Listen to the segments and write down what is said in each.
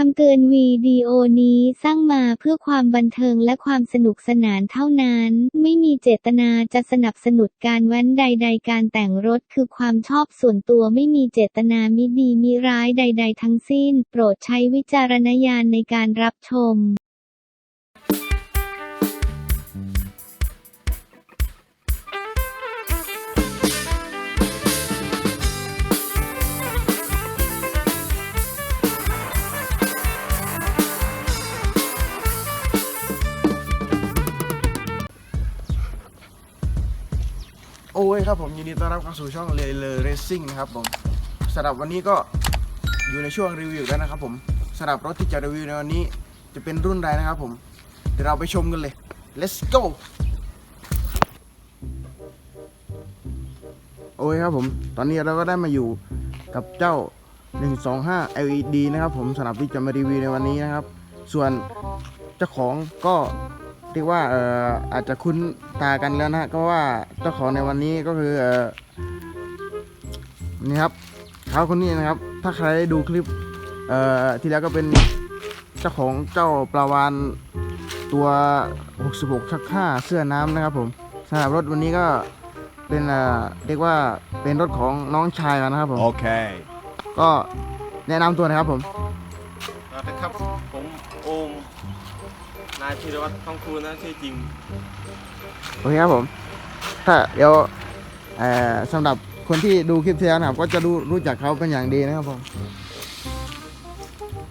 คำเตือนวีดีโอนี้สร้างมาเพื่อความบันเทิงและความสนุกสนานเท่านั้น ไม่มีเจตนาจะสนับสนุนการแว้นใด ๆ การแต่งรถคือความชอบส่วนตัวไม่มีเจตนามิดีมิร้ายใด ๆ ทั้งสิ้น โปรดใช้วิจารณญาณในการรับชม ยครับผมยินดีต้อนรับเข้าสู่ช่องเลเลเรซิ่งนะครับผมสำหรับวันนี้ก็อยู่ในช่วงรีวิวแล้วนะครับผมสำหรับรถที่จะรีวิวในวันนี้จะเป็นรุ่นใดนะครับผมเดี๋ยวเราไปชมกันเลย let's go โอ้ยครับผม ตอนนี้เราก็ได้มาอยู่กับเจ้า 125 LED นะครับผมสำหรับที่จะมารีวิวในวันนี้นะครับ ส่วนเจ้าของก็ เรียกว่าเอ่ออาจจะคุ้นตากันแล้วนะฮะก็ว่าเจ้าของในวันนี้ก็คือเอ่อนี่ครับเขาคนนี้นะครับ ถ้าใครได้ดูคลิปเอ่อที่แล้วก็เป็นเจ้าของเจ้าปลาวานตัว 66ชักห้าเสื้อน้ำนะครับผมสำหรับรถวันนี้ก็เป็นเอ่อเรียกว่าเป็นรถของน้องชายกันนะครับผม Okay. ก็แนะนำตัวหนะครับผม สวัสดีครับผมโอมนายธีรวัตรทองคูณนะชื่อจริง โอเคครับผม ถ้าเดี๋ยวเอ่อสำหรับคนที่ดูคลิปที่แล้วนะครับ ก็จะรู้รู้จักเขาเป็นอย่างดีนะครับผม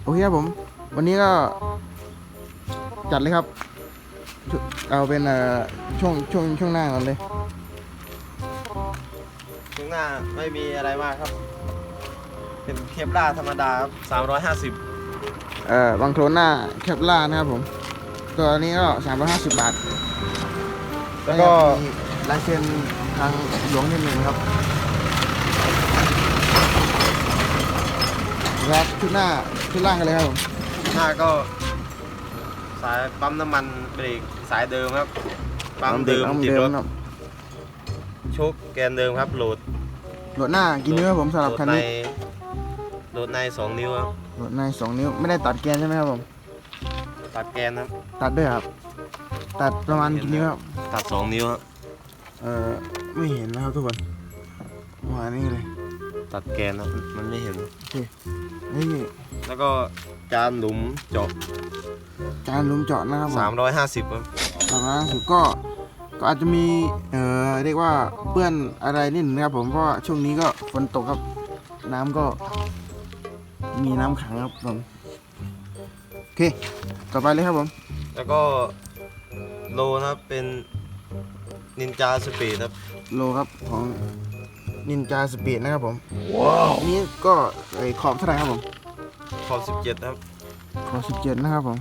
โอเคครับผม วันนี้ก็ จัดเลยครับชุเอาเป็นเอ่อช่วงช่วงช่วงหน้าก่อนเลยข้างหน้าไม่มีอะไรมากครับ เป็นเคปล่าธรรมดาครับ350 เอ่อบางโครน่าแคปล่านะครับผม ตัวนี้ก็ 350 บาท แล้วก็มีลายเซ็นทางหลวงนิดหนึ่งครับครับชุดหน้าชุดล่างกันเลยครับผมหน้าก็ สายปั๊มน้ำมันเบรกสายเดิมครับ ปั๊มเดิมปั๊มติดเดิรมถครับโชคแกนเดิมครับ โหลดโหลดหน้ากี่นิ้วครับผมสำหรับคันนี้โหลดใน2นิ้วครับโหลดในสองนิ้วไม่ได้ตัดแกนใช่ไหมครับผม ตัดแกนครับตัดด้วยครับ ตัดประมาณกี่นิ้วครับ ตัด2นิ้วครับเอ่อไม่เห็นนะครับทุกคนประมาณนี้เลยตัดแกนครับมันไม่เห็นนี่แล้วก็จานหลุมเจาะจานหลุมเจาะนะครับผม350ครับสามร้อยห้าสิบก็ก็อาจจะมีเอ่อเรียกว่าเปื้อนอะไรนิดนึงนะครับผมเพราะว่าช่วงนี้ก็ฝนตกครับ น้ำก็มีน้ำขังครับผมโอ เค ต่อไปเลยครับผม แล้วก็โลนะครับเป็นนินจาสปีดครับ โลครับของนินจาสปีดนะครับผม ว้าว นี่ก็ไอขอบเท่าไหร่ครับผม ขอบ17ครับ ขอบสิบเจ็ดนะครับผม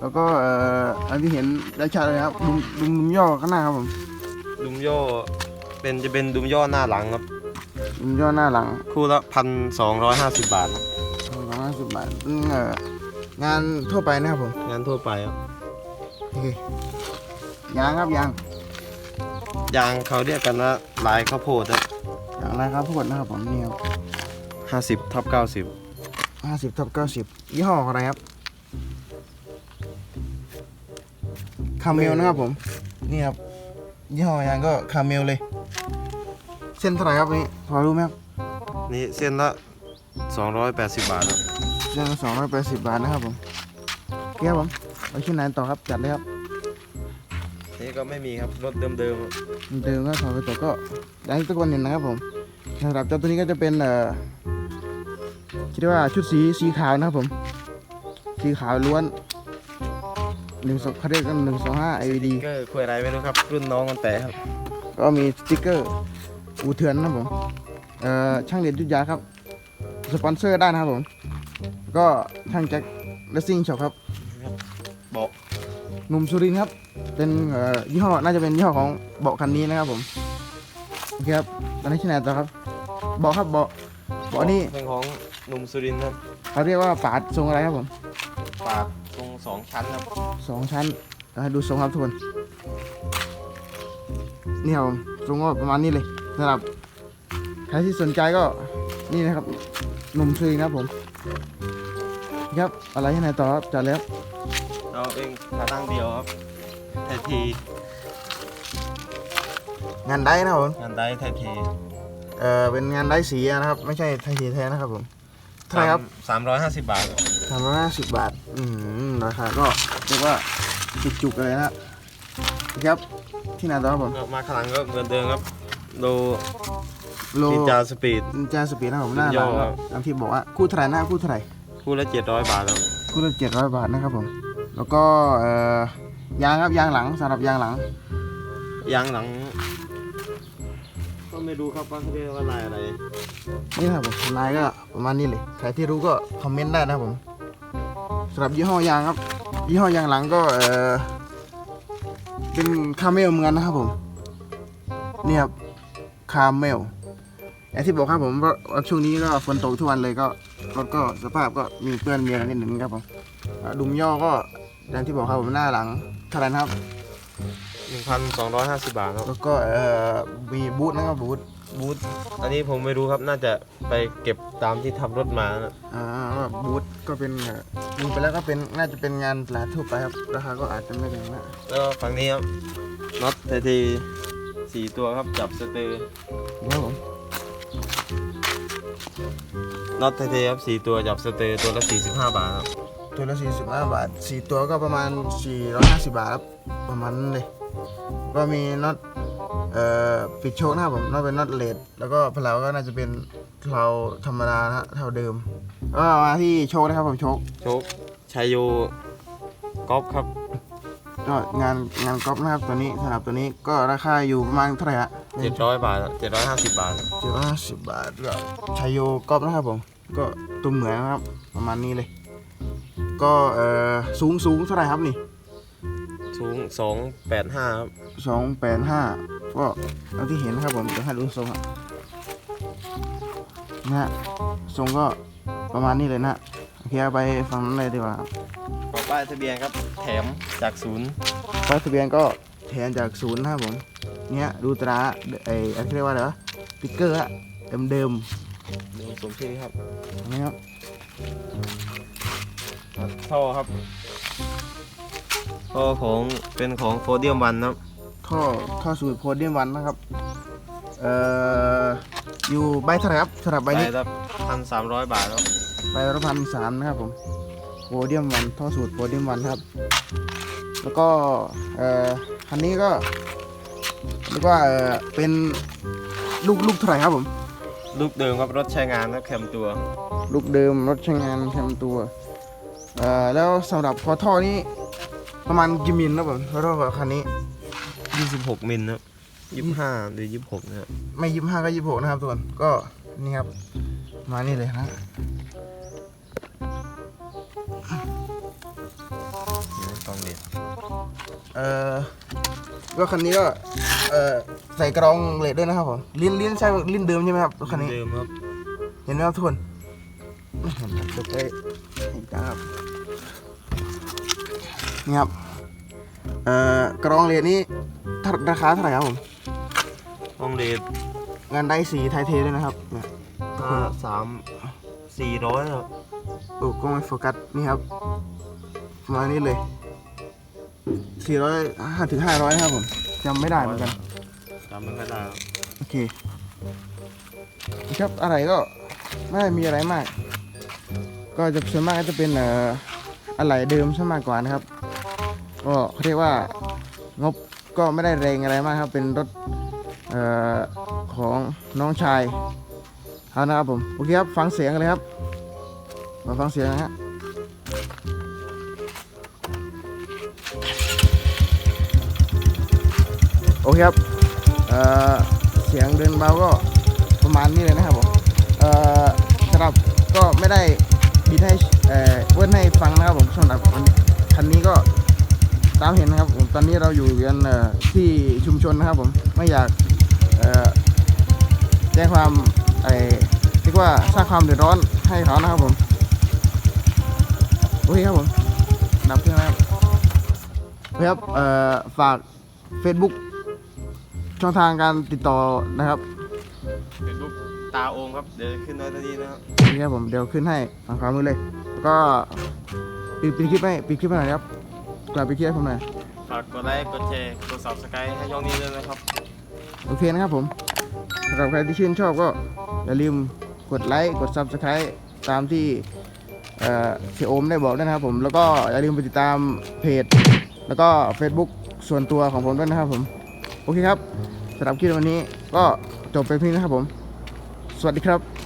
แล้วก็เอ่ออันที่เห็นได้ชัดเลยครับดุมดุมดุมย่อข้างหน้าครับผม ดุมย่อเป็นจะเป็นดุมย่อหน้าหลังครับ ดุมย่อหน้าหลัง คู่ละพันสองร้อยห้าสิบบาทครับ สองร้อยห้าสิบบาทอืมเอ่องานทั่วไปนะครับผมงานทั่วไปครับโอเคยางครับยางยางเขาเรียกกันว่าลายข้าวโพดครับยางอะไรครับพวกนะครับผมนี่ครับห้าสิบทับเก้าสิบห้าสิบทับเก้าสิบยี่ห้ออะไรครับคาเมลนะครับผมนี่ครับยี่ห้อยางก็คาเมลเลย เส้นเท่าไหร่ครับอันนี้พอรู้ไหมครับ นี่เส้นละสองร้อยแปดสิบบาทครับ เส้นละสองร้อยแปดสิบบาทนะครับผมโอเคครับผมเอาชิ้นไหนต่อครับจัดเลยครับนี่ก็ไม่มีครับรถเดิมๆครับเดิมก็ถอดไปต่อก็ได้ทุกคนเห็นนะครับผมสำหรับเจ้าตัวนี้ก็จะเป็นเอ่อคิดว่าชุดสีสีขาวนะครับผม สีขาวล้วนหนึ่งสองเขาเรียกกันหนึ่งสองห้า LED ก็คุยอะไรไม่รู้ครับ รุ่นน้องกันแต่ครับ ก็มีสติ๊กเกอร์อูเถือนนะครับผมเอ่อช่างเด็ดยุทธยาครับ สปอนเซอร์ได้นะครับผม ก็ช่างแจ็คเลสซิ่งช็อปครับเบาะหนุ่มสุรินทร์ครับ เป็นเอ่อยี่ห้อน่าจะเป็นยี่ห้อของเบาะคันนี้นะครับผมโอเคครับตอนนี้ที่ไหนต่อครับเบาะครับเบาะเบาะนี่เป็นของหนุ่มสุรินทร์ครับเขาเขาเรียกว่าฝาดทรงอะไรครับผมปาดทรงสองชั้นครับสองชั้นเอาให้ดูทรงครับทุกคนนี่ครับผมทรงก็ประมาณนี้เลยสำหรับใครที่สนใจก็นี่นะครับหนุ่มซุยนะครับผม ครับอะไรที่ไหนต่อครับจัดแล้วเราเองขาตั้งเดียวครับไทยทีงานได้นะครับผมงานได้ไทยทีเออเป็นงานได้สีนะครับ ไม่ใช่ไทยทีแท้นะครับผมเท่าไหร่ครับสามร้อยห้าสิบบาทครับสามร้อยห้าสิบบาท อืมราคาก็เรียกว่าจุกๆเลยนะครับที่ไหนต่อครับผมมาข้างหลังก็เหมือนเดิมครับโล โลนินจาสปีด นินจาสปีดนะครับผมหน้าย่ร้าอนครับตามที่บอกว่าคู่เท่าไหร่หน้าคู่เท่าไหร่คู่ละเจ็ดร้อยบาทครับคู่ละเจ็ดร้อยบาทนะครับผม แล้วก็เอ่อยางครับยางหลังสำหรับยางหลัง ยางหลัง ก็ไม่รู้ครับว่าเขาเรียกว่าลายอะไรนี่นะครับผมลายก็ประมาณนี้เลย ใครที่รู้ก็คอมเมนต์ได้นะครับผมสำหรับยี่ห้อยางครับ ยี่ห้อยางหลังก็เออเป็นคาเมลเหมือนกันนะครับผม นี่ครับคาเมล อย่างที่บอกครับผมว่าว่าช่วงนี้ก็ฝนตกทุกวันเลยก็รถก็สภาพก็มีเปื้อนมีอะไรนิดหนึ่งครับผมอ่าดุมย่อก็อย่างที่บอกครับผมหน้าหลังเท่าไหร่นะครับหนึ่งพันสองร้อยห้าสิบบาทครับแล้วก็เอ่อมีบูทนะครับบูทบูธอันนี้ผมไม่รู้ครับน่าจะไปเก็บตามที่ทำรถมานะอ่าก็บูทก็เป็นเอ่อดูไปแล้วก็เป็นน่าจะเป็นงานตลาดทั่วไปครับราคาก็อาจจะไม่แพงนะแล้วก็ฝั่งนี้ครับน็อตไทยทีสี่ตัวครับจับสเตอร์ครับผม น็อตไทยทีครับสี่ตัวจับสเตอร์ตัวละสี่สิบห้าบาทครับตัวละ45 บาทสี่ตัวก็ประมาณ 450 บาทครับประมาณนั้นเลยก็มีน็อตเอ่อปิดโชคนะครับผมน็อตเป็นน็อตเลดแล้วก็เพลาก็น่าจะเป็นเพลาธรรมดานะฮะเท่าเดิมก็มาที่โชคนะครับผมโชคโชคชัยโยกอล์ฟครับก็งานงานก๊อฟนะครับตัวนี้สำหรับตัวนี้ก็ราคาอยู่ประมาณเท่าไหร่ฮะ เจ็ดร้อยบาทเจ็ดร้อยห้าสิบบาทครับเจ็ดร้อยห้าสิบบาทก็ชัยโยก๊อฟนะครับผม ก็ตัวเหมือนนะครับ ประมาณนี้เลย ก็เอ่อสูงสูงเท่าไหร่ครับนี่สูงสองแปดห้าครับสองแปดห้าก็เอาที่เห็นนะครับผมเดี๋ยวให้ดูทรงอะนะฮะทรงก็ประมาณนี้เลยนะฮะโอเคเอาไปฝั่งนั้นเลยดีกว่าครับขอป้ายทะเบียนครับ แถมจากศูนย์ป้ายทะเบียนก็แท นจากศูนย์นะครับผมเนี่ยดูตราไอ้ไอ้เรียกว่าอะไรวะสติ๊กเกอร์อะเดิมเดิมดูสมชื่อครับๆนะครับท่อครับท่อของเป็นของโฟเดียมวันครับท่อท่อสูตรโพเดียมวันนะครับเอ่ออยู่ใบเท่าไหร่ครับสำหรับใบไปนี้ครับพันสามร้อยบาทครับใบละพันสามนะครับผมโพเดียมวันท่อสูตรโพเดียมวันครับ แล้วก็เอ่อ คันนี้ก็เรียกว่าเอ่อเป็นลูกลูกเท่าไหร่ครับผม ลูกเดิมครับรถใช้งานครับแคมตัว ลูกเดิมรถใช้งานแคมตัวเอ่อแล้วสำหรับคอท่อนี้ประมาณกี่มิลครับผมคอท่อกับคันนี้ 26 มิลครับ25 หรือ 26 นะครับไม่ยี่ห้าก็ยี่หกนะครับทุกคนก็นี่ครับประมาณนี้เลยนะ นี่กล้องเด็ดเอ่อก็คันนี้ก็เอ่อใส่กรองเหล็กด้วยนะครับผมลิ้นลิ้นใช่ลิ้นเดิมใช่ไหมครับรถคันนี้ เดิมครับเห็นไหมครับทุกคนไม่เห็นครับเดี๋ยวไปเห็นกันครับนี่ครับเอ่อกรองเหล็กนี้ถ้าราคาเท่าไหร่ครับผมกล้องเด็ดงานได้สีไทยเทด้วยนะครับเนี่ยห้าสามสี่ร้อยครับโอ้ก็ไม่โฟกัสนี่ครับประมาณนี้เลย สี่ร้อยห้าถึงห้าร้อยครับผมจำไม่ได้เหมือนกันจำไม่ค่อยได้ครับโอเคครับอะไรก็ไม่ได้มีอะไรมาก ก็จะส่วนมากก็จะเป็นเอ่ออะไรเดิมซะมากกว่านะครับก็เขาเรียกว่างบก็ไม่ได้แรงอะไรมากครับ เป็นรถเอ่อของน้องชายเขานะครับผมโอเคครับฟังเสียงกันเลยครับมาฟังเสียงนะฮะ โอเคครับเเสียงเดินเบาก็ประมาณนี้เลยนะครับผมสำหรับก็ไม่ได้บิดให้เอ่อเวิร์นให้ฟังนะครับผมสำหรับคันนี้ก็ตามเห็นนะครับผมตอนนี้เราอยู่กันที่ชุมชนนะครับผมไม่อยากแจ้งความไอ้เรียกว่าสร้างความเดือดร้อนให้เขานะครับผมโอเคครับผมดับเครื่องแล้วครับโอเคครับเอ่อฝาก Facebook ช่องทางการติดต่อนะครับเฟซบุ๊กตาโอมครับ เดี๋ยวขึ้นไว้ตรงนี้นะครับ นี่ครับผมเดี๋ยวขึ้นให้ฝั่งขวามือเลย แล้วก็ปิดปิดคลิปให้ปิดคลิปให้หน่อยครับกลับไปคลิปให้ผมหน่อยฝากกดไลค์ กดแชร์ กด subscribe ให้ช่องนี้ด้วยนะครับ โอเคนะครับผมสำหรับใครที่ชื่นชอบก็อย่าลืมกดไลค์กด subscribe ตามที่เอ่อเชโอมได้บอกด้วยนะครับผมแล้วก็อย่าลืมไปติดตามเพจ แล้วก็ Facebook ส่วนตัวของผมด้วยนะครับผม โอเคครับสำหรับคลิปวันนี้ก็จบไปเพียงนี้นะครับผม สวัสดีครับ